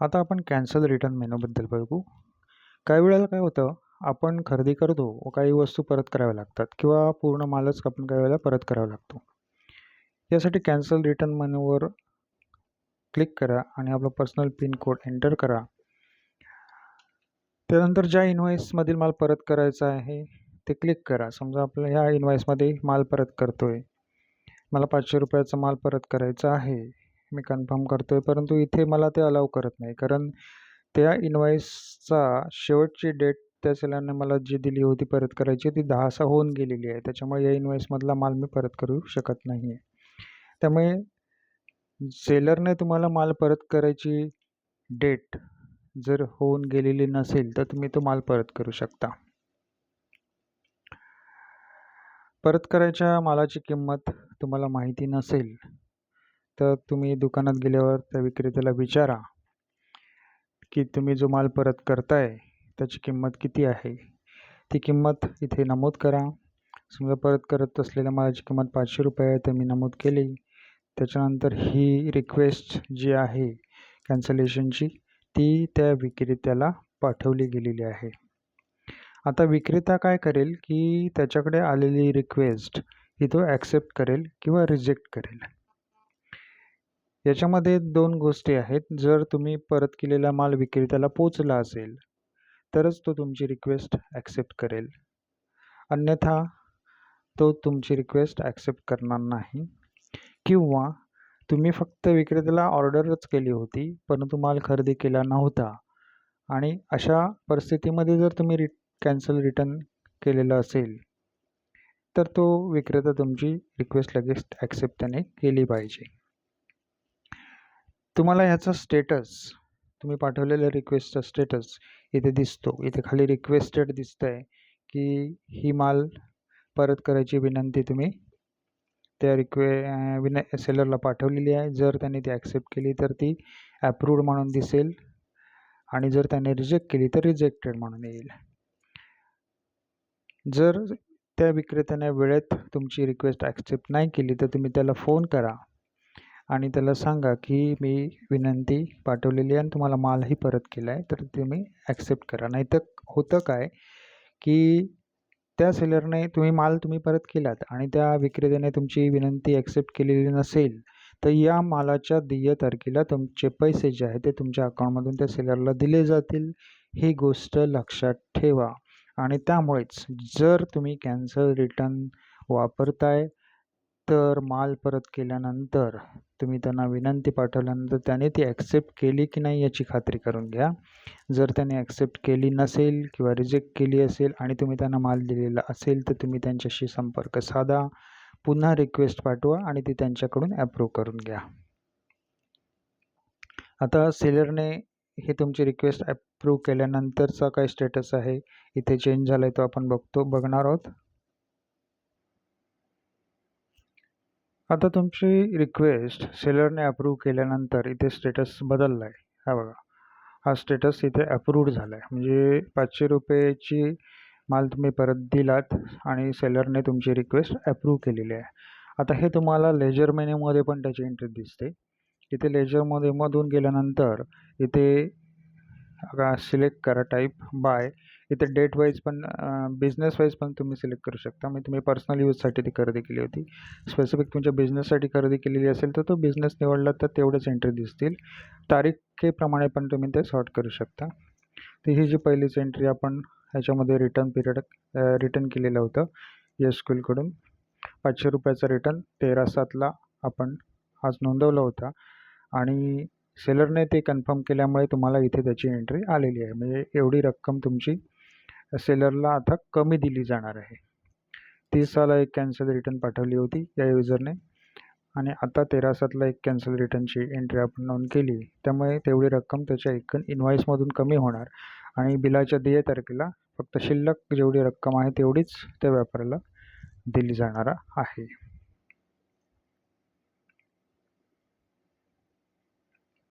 आता आपण cancel return मेनूबद्दल बघू. काही वेळेला काय होतं आपण खरेदी करतो व काही वस्तू परत कराव्या लागतात किंवा पूर्ण मालच आपण काही वेळेला परत करावा लागतो. यासाठी कॅन्सल रिटर्न मेनूवर क्लिक करा आणि आपला पर्सनल पिन कोड एंटर करा. त्यानंतर ज्या इन्व्हॉइसमधील माल परत करायचा आहे ते क्लिक करा. समजा आपल्या ह्या इन्व्हॉइसमध्ये माल परत करतो आहे मला पाचशे रुपयाचा माल परत करायचा आहे. मी कन्फर्म करतो आहे परंतु इथे मला ते अलाव करत नाही. कारण त्या इन्व्हॉइसचा शेवटची डेट त्या सेलरने मला जी दिली होती परत करायची ती दहासा होऊन गेलेली आहे. त्याच्यामुळे या इन्व्हॉइसमधला माल मी परत करू शकत नाही आहे त्यामुळे सेलरने तुम्हाला माल परत करायची डेट जर होऊन गेलेली नसेल तर तुम्ही तो माल परत करू शकता. परत करायच्या मालाची किंमत तुम्हाला माहिती नसेल तर तुम्ही दुकानात गेल्यावर त्या विक्रेत्याला विचारा की तुम्ही जो माल परत करताय त्याची किंमत किती आहे? ती किंमत इथे नमूद करा. समजा परत करत असलेल्या मालाची किंमत पाचशे रुपये आहे तर मी नमूद केली. त्याच्यानंतर ही रिक्वेस्ट जी आहे कॅन्सलेशनची ती त्या विक्रेत्याला पाठवली गेलेली आहे. आता विक्रेता काय करेल की त्याच्याकडे आलेली रिक्वेस्ट ही तो ॲक्सेप्ट करेल किंवा रिजेक्ट करेल. याच्यामध्ये दोन गोष्टी आहेत. जर तुम्ही परत केलेला माल विक्रेत्याला पोचला असेल तरच तो तुमची रिक्वेस्ट ॲक्सेप्ट करेल. अन्यथा तो तुमची रिक्वेस्ट ॲक्सेप्ट करणार नाही. किंवा तुम्ही फक्त विक्रेत्याला ऑर्डरच केली होती परंतु माल खरेदी केला नव्हता. आणि अशा परिस्थितीमध्ये जर तुम्ही रि कॅन्सल रिटर्न केलेलं असेल तर तो विक्रेता तुमची रिक्वेस्ट लगेच ॲक्सेप्ट त्याने केली पाहिजे. तुम्हाला ह्याचा स्टेटस तुम्ही पाठवलेल्या रिक्वेस्टचा स्टेटस इथे दिसतो. इथे खाली रिक्वेस्टेड दिसतं आहे की ही माल परत करायची विनंती तुम्ही त्या रिक्वे विन सेलरला पाठवलेली आहे. जर त्याने ती ॲक्सेप्ट केली तर ती ॲप्रूव्ड म्हणून दिसेल आणि जर त्याने रिजेक्ट केली तर रिजेक्टेड म्हणून येईल. जर त्या विक्रेत्याने वेळेत तुमची रिक्वेस्ट ॲक्सेप्ट नाही केली तर तुम्ही त्याला फोन करा. आणि त्याला सांगा की मी विनंती पाठवलेली आहे आणि तुम्हाला मालही परत केला आहे तर तुम्ही ॲक्सेप्ट करा. नाहीतर होतं काय की त्या सेलरने तुम्ही माल तुम्ही परत केलात आणि त्या विक्रेत्याने तुमची विनंती ॲक्सेप्ट केलेली नसेल तर या मालाच्या देय तारखेला तुमचे पैसे जे आहे ते तुमच्या अकाउंटमधून त्या सेलरला दिले जातील. ही गोष्ट लक्षात ठेवा. आणि त्यामुळेच जर तुम्ही कॅन्सल रिटर्न वापरताय तर माल परत केल्यानंतर तुम्ही त्यांना विनंती पाठवल्यानंतर त्याने ती ॲक्सेप्ट केली की नाही याची खात्री करून घ्या. जर त्याने ॲक्सेप्ट केली नसेल किंवा रिजेक्ट केली असेल आणि तुम्ही त्यांना माल दिलेला असेल तर तुम्ही त्यांच्याशी संपर्क साधा. पुन्हा रिक्वेस्ट पाठवा आणि ती त्यांच्याकडून ॲप्रूव्ह करून घ्या. आता सेलरने हे तुमची रिक्वेस्ट ॲप्रूव्ह केल्यानंतरचा काय स्टेटस आहे? इथे चेंज झाला आहे तो आपण बघतो बघणार आहोत. आता तुमची रिक्वेस्ट सेलरने अप्रूव्ह केल्यानंतर इथे स्टेटस बदलला आहे हा बघा. हा स्टेटस इथे अप्रूव्ड झाला आहे म्हणजे पाचशे रुपयेची माल तुम्ही परत दिलात आणि सेलरने तुमची रिक्वेस्ट अप्रूव्ह केलेली आहे. आता हे तुम्हाला लेजर मेन्यूमध्ये पण त्याची एंट्री दिसते. इथे लेजरमध्ये मधून गेल्यानंतर इथे सिलेक्ट करा टाईप बाय इथे डेट वाईज पण बिझनेस वाईज पण तुम्ही सिलेक्ट करू शकता. म्हणजे तुम्ही पर्सनल यूजसाठी ती खरेदी केली होती. स्पेसिफिक तुमच्या बिझनेससाठी खरेदी केलेली असेल तर तो बिझनेस निवडला तर तेवढेच एंट्री दिसतील. तारीखेप्रमाणे पण तुम्ही ते सॉर्ट करू शकता. तर ही जी पहिलीच एंट्री आपण ह्याच्यामध्ये रिटर्न पिरियड रिटर्न केलेलं होतं यश स्कूलकडून पाचशे रुपयाचा रिटर्न तेरा सातला आपण आज नोंदवला होता. आणि सेलरने ते कन्फर्म केल्यामुळे तुम्हाला इथे त्याची एंट्री आलेली आहे. म्हणजे एवढी रक्कम तुमची सेलरला आता कमी दिली जाणार आहे. तीस साला एक कॅन्सल रिटर्न पाठवली होती या युजरने आणि आता तेरा सातला एक कॅन्सल रिटर्नची एंट्री आपण नोंद केली. त्यामुळे तेवढी रक्कम त्याच्या एकूण इन्व्हॉइसमधून कमी होणार. आणि बिलाच्या देय तारखेला फक्त शिल्लक जेवढी रक्कम आहे तेवढीच त्या व्यापाऱ्याला दिली जाणार आहे.